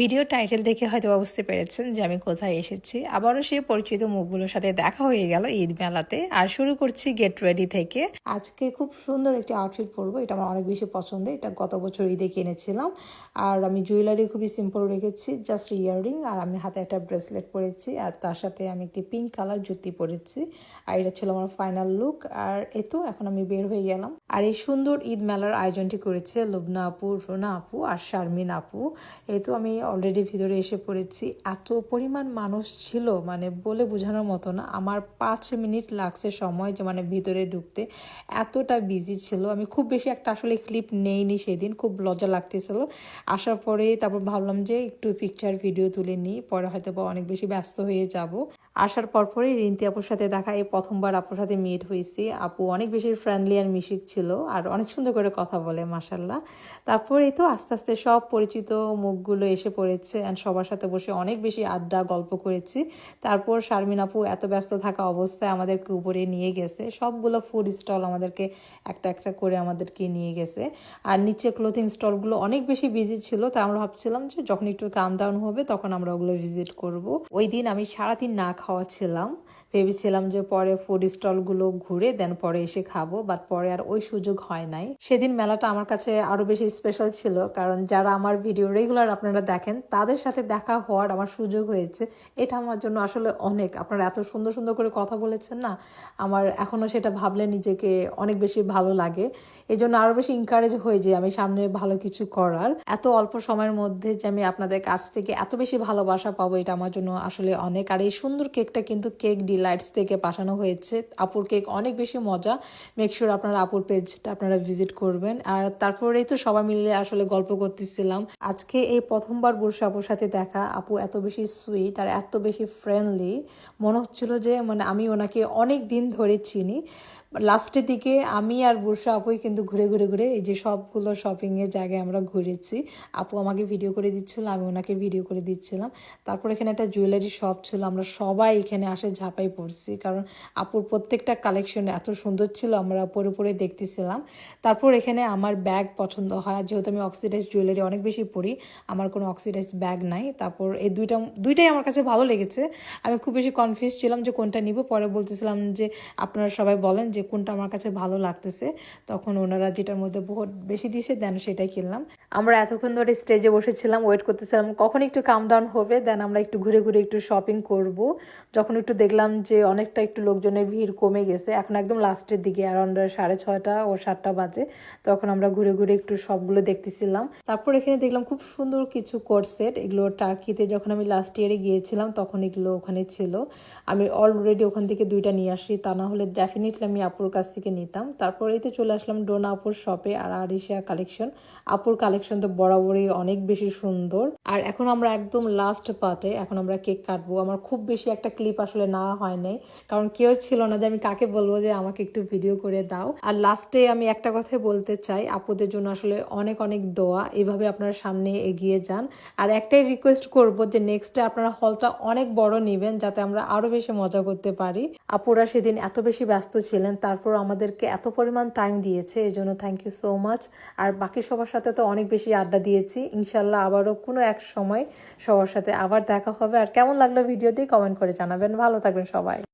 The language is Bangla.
ভিডিও টাইটেল দেখে হয়তো বুঝতে পেরেছেন যে আমি কোথায় এসেছি। আবারও সেই পরিচিত মুখগুলোর সাথে দেখা হয়ে গেল ঈদ মেলাতে। আর শুরু করছি গেট রেডি থেকে। আজকে খুব সুন্দর একটি আউটফিট পরবো, এটা আমার অনেক বেশি পছন্দ এটা গত বছর ঈদে কিনেছিলাম। আর আমি জুয়েলারি খুবই সিম্পল রেখেছি জাস্ট ইয়াররিং আর আমি হাতে একটা ব্রেসলেট পরেছি, আর তার সাথে আমি একটি পিঙ্ক কালার জুতি পরেছি। আর এটা ছিল আমার ফাইনাল লুক আর এ তো এখন আমি বের হয়ে গেলাম। আর এই সুন্দর ঈদ মেলার আয়োজনটি করেছে লুবনা আপু, রোনা আপু, আর শারমিন আপু। এই তো আমি অলরেডি ভিতরে এসে পড়েছি। এত পরিমাণ মানুষ ছিল মানে বলে বোঝানোর মতো না। আমার পাঁচ মিনিট লাগছে সময় যে মানে ভিতরে ঢুকতে। এতটা বিজি ছিল। আমি খুব বেশি একটা আসলে ক্লিপ নেইনি সেদিন। খুব লজ্জা লাগতেছিল। আসার পরে তারপর ভাবলাম যে একটু পিকচার ভিডিও তুলে নিই। পরে হয়তো অনেক বেশি ব্যস্ত হয়ে যাব। আসার পর পরে রিন্তি আপুর সাথে দেখা, এই প্রথমবার আপুর সাথে মিট হয়েছি। আপু অনেক বেশি ফ্রেন্ডলি আর মিশিক ছিল আর অনেক সুন্দর করে কথা বলে মাসাল্লাহ তারপর এই তো আস্তে আস্তে সব পরিচিত মুখগুলো এসে পড়েছে অ্যান্ড সবার সাথে বসে অনেক বেশি আড্ডা, গল্প করেছি। তারপর শারমিন আপু এত ব্যস্ত থাকা অবস্থায় আমাদেরকে উপরে নিয়ে গেছে। সবগুলো ফুড স্টল আমাদেরকে একটা একটা করে আমাদেরকে নিয়ে গেছে। আর নিচে ক্লোথিং স্টলগুলো অনেক বেশি বিজি ছিল তাই আমরা ভাবছিলাম যে যখন একটু কাম ডাউন হবে তখন আমরা ওগুলো ভিজিট করব। ওই দিন আমি সারাদিন না খাওয়া ছিলাম ভেবেছিলাম যে পরে ফুড স্টলগুলো ঘুরে দেন পরে এসে খাব বাট পরে আর ওই সুযোগ হয় নাই। সেদিন মেলাটা আমার কাছে আরও বেশি স্পেশাল ছিল, কারণ যারা আমার ভিডিও রেগুলার আপনারা দেখেন, তাদের সাথে দেখা হওয়ার আমার সুযোগ হয়েছে। এটা আমার জন্য আসলে অনেক। আপনারা এত সুন্দর সুন্দর করে কথা বলেছেন না, আমার এখনও সেটা ভাবলে নিজেকে অনেক বেশি ভালো লাগে। এই জন্য আরও বেশি ইনকারেজ হয়ে যে আমি সামনে ভালো কিছু করার। এত অল্প সময়ের মধ্যে যে আমি আপনাদের কাছ থেকে এত বেশি ভালোবাসা পাবো, এটা আমার জন্য আসলে অনেক। আর এই সুন্দর কেকটা কিন্তু কেক ডিলাইটস থেকে পাঠানো হয়েছে। আপুর কেক অনেক বেশি মজা। মেক শিওর আপনারা আপুর পেজটা আপনারা ভিজিট করবেন। আর তারপরেই তো সবাই মিলে আসলে গল্প করতেছিলাম। আজকে এই প্রথমবার বুরসা আপুর সাথে দেখা। আপু এত বেশি সুইট আর এত বেশি ফ্রেন্ডলি মনে হচ্ছিল যে মানে আমি ওনাকে অনেক দিন ধরে চিনি। লাস্টের দিকে আমি আর বুরসা আপুই কিন্তু ঘুরে ঘুরে ঘুরে এই যে সবগুলো শপিংয়ের জায়গায় আমরা ঘুরেছি। আপু আমাকে ভিডিও করে দিচ্ছিল, আমি ওনাকে ভিডিও করে দিচ্ছিলাম। তারপর এখানে একটা জুয়েলারি শপ ছিল। আমরা সবাই এখানে আসে ঝাঁপাই পড়ছি। কারণ আপুর প্রত্যেকটা কালেকশন এত সুন্দর ছিল, আমরা পরে পরে দেখতেছিলাম। তারপর এখানে আমার ব্যাগ পছন্দ হয়। যেহেতু আমি অক্সিডাইজ জুয়েলারি অনেক বেশি পরি আমার কোনো অক্সিডাইজ ব্যাগ নাই। তারপর এই দুইটা, দুইটাই আমার কাছে ভালো লেগেছে। আমি খুব বেশি কনফিউজ ছিলাম যে কোনটা নিব। পরে বলতেছিলাম যে, আপনারা সবাই বলেন যে কোনটা আমার কাছে ভালো লাগতেছে। তখন ওনারা যেটার মধ্যে বহুত বেশি দিছে, দেন সেটাই কিনলাম। আমরা এতক্ষণ ধরে স্টেজে বসেছিলাম ওয়েট করতেছিলাম, কখন একটু কাম ডাউন হবে? দেন আমরা একটু ঘুরে ঘুরে একটু শপিং করব। যখন একটু দেখলাম যে অনেকটা একটু লোকজনের ভিড় কমে গেছে, এখন একদম লাস্টের দিকে অ্যারাউন্ড সাড়ে ছয়টা ও সাতটা বাজে, তখন আমরা ঘুরে ঘুরে একটু সবগুলো দেখতেছিলাম। তারপর এখানে দেখলাম খুব সুন্দর কিছু কোর্ট সেট, এগুলো টার্কিতে যখন আমি লাস্ট ইয়ারে গিয়েছিলাম, তখন এগুলো ওখানে ছিল। আমি অলরেডি ওখান থেকে দুইটা নিয়ে আসি, তা না হলে ডেফিনেটলি আমি আপুর কাছ থেকে নিতাম। তারপর এই তো চলে আসলাম ডোনা আপুর শপে আর আরিশা কালেকশন আপুর কালেকশন তো বরাবরই অনেক বেশি সুন্দর। আর এখন আমরা একদম লাস্ট পার্টে এখন আমরা কেক কাটবো। আমার খুব বেশি একটা ক্লিপ আসলে নেওয়া হয় নাই। কারণ কেউ ছিল না যে আমি কাকে বলব যে আমাকে একটু ভিডিও করে দাও। আর লাস্টে আমি একটা কথাই বলতে চাই, আপুদের জন্য আসলে অনেক অনেক দোয়া। এভাবে আপনারা সামনে এগিয়ে যান। আর একটাই রিকোয়েস্ট করব যে নেক্সটে আপনারা হলটা অনেক বড় নেবেন, যাতে আমরা আরও বেশি মজা করতে পারি। আপুরা সেদিন এত বেশি ব্যস্ত ছিলেন, তারপর আমাদেরকে এত পরিমাণ টাইম দিয়েছে এই জন্য থ্যাংক ইউ সো মাচ আর বাকি সবার সাথে তো অনেক বেশি আড্ডা দিয়েছি। ইনশাল্লাহ আবারও কোনো এক সময় সবার সাথে আবার দেখা হবে। আর কেমন লাগল ভিডিওটি কমেন্ট করে জানাবেন। ভালো থাকবেন সবাই।